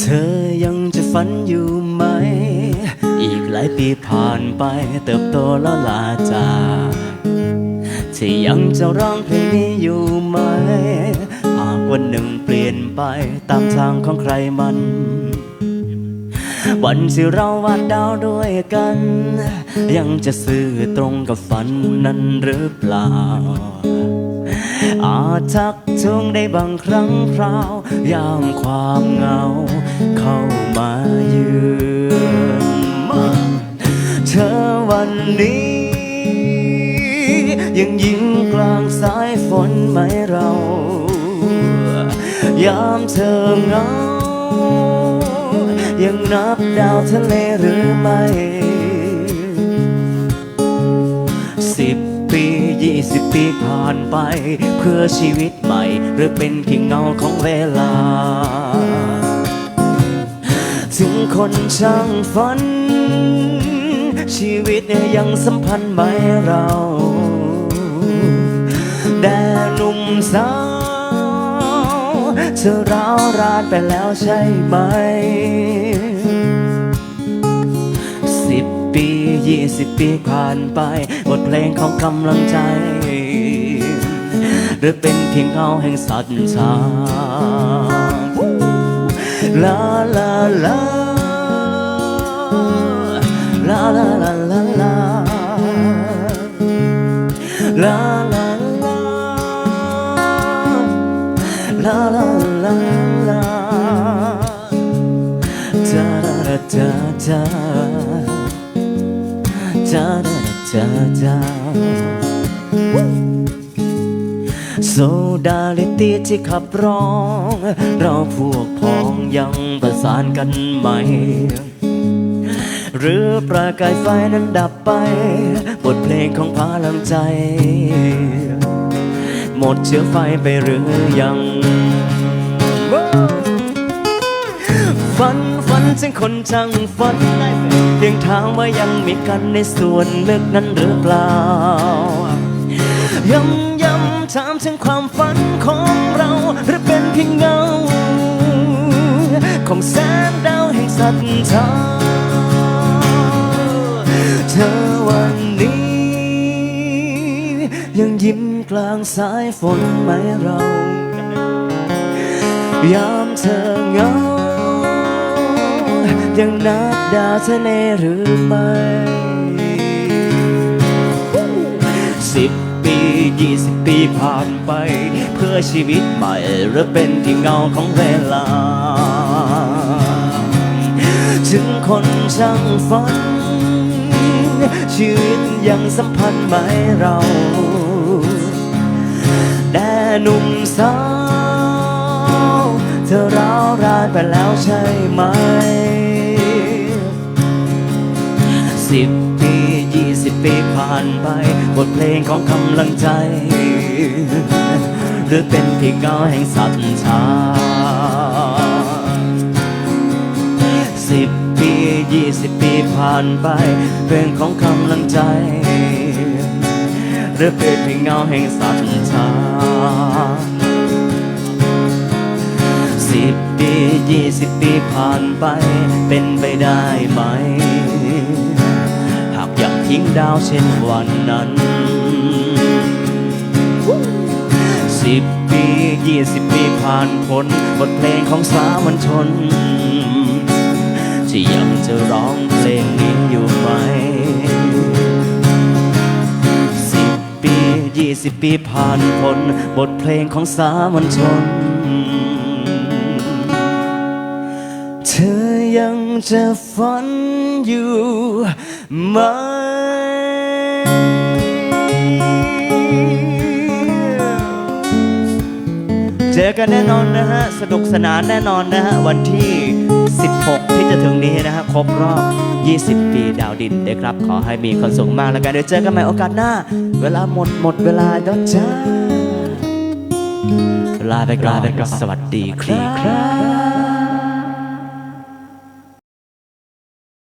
เธอยังจะฝันอยู่ไหม อีกหลายปีผ่านไปเติบโตแล้วลาจากที่ยังจะร้องเพลงนี้อยู่ไหม หากวันหนึ่งเปลี่ยนไปตามทางของใครมัน วันที่เราวาดดาวด้วยกัน ยังจะซื่อตรงกับฝันนั้นหรือเปล่า อาจทักทวงได้บางครั้งคราวยามความเหงา เข้ามาเยือนเธอวันนี้ ยังยิ้มกลางสายฝนไหมเรา ยามเธอเหงา ยังนับดาวทะเลหรือไม่ 20 ปีผ่านไป เพื่อชีวิตใหม่ หรือเป็นเพียงเงาของเวลา ถึงคนช่างฝัน ชีวิตยังสัมพันธ์ไหมเราแด่หนุ่มสาว เธอร้าวรานไปแล้วใช่ไหม ยี่สิบปีผ่านไป บทเพลงของกำลังใจ หรือเป็นเพียงเงาแห่งสัตว์ชาลาลาลาลาลาลาลาลาลาลาลาลาลาลา da da da da da da da da โซดาลิตีที่ขับร้อง เราพวกพ้องยังประสานกันไหม หรือประกายไฟนั้นดับไป บทเพลงของพลังใจ หมดเชื้อไฟไปหรือยัง ฝันฝันถึงคนช่างฝันเพียงทางว่ายังมีกันในส่วนลึกนั้นหรือเปล่า ย้ำย้ำถามถึงความฝันของเราหรือเป็นเพียงเงา ของแสงดาวแห่งศรัทธาเธอวันนี้ ยังยิ้มกลางสายฝนไหมเรา ยามเธอเงา ยังนับดาวทะเลหรือไม่สิบปียี่สิบปีผ่านไป เพื่อชีวิตใหม่ หรือเป็นเพียงเงาของเวลา ถึงคนช่างฝัน ชีวิตยังสัมพันธ์ไหมเราแด่หนุ่มสาวเธอร้าวรานไปแล้วใช่ไหม สิบปียี่สิบปีผ่านไป บทเพลงของกำลังใจ หรือเป็นเพียงเงาแห่งศรัทธาสิบปียี่สิบปีผ่านไป เพลงของกำลังใจ หรือเป็นเพียงเงาแห่งศรัทธาสิบปียี่สิบปีผ่านไป เป็นไปได้ไหม ทิ้งดาวเช่นวันนั้นสิบปียี่สิบปีผ่านพ้นบทเพลงของสามัญชน ที่ยังจะร้องเพลงนี้อยู่ไหมสิบปียี่สิบปีผ่านพ้นบทเพลงของสามัญชน เธอยังจะฝันอยู่ไหม เจอกันแน่นอนนะฮะ สนุกสนานแน่นอนนะฮะ วันที่ 16 ที่จะถึงนี้นะฮะ ครบรอบ 20 ปีดาวดินนะครับ ขอให้มีความสุขมากแล้วกัน เดี๋ยวเจอกันใหม่โอกาสหน้า เวลาหมดหมดเวลาแล้วจ้าลาไปก่อนสวัสดีครับ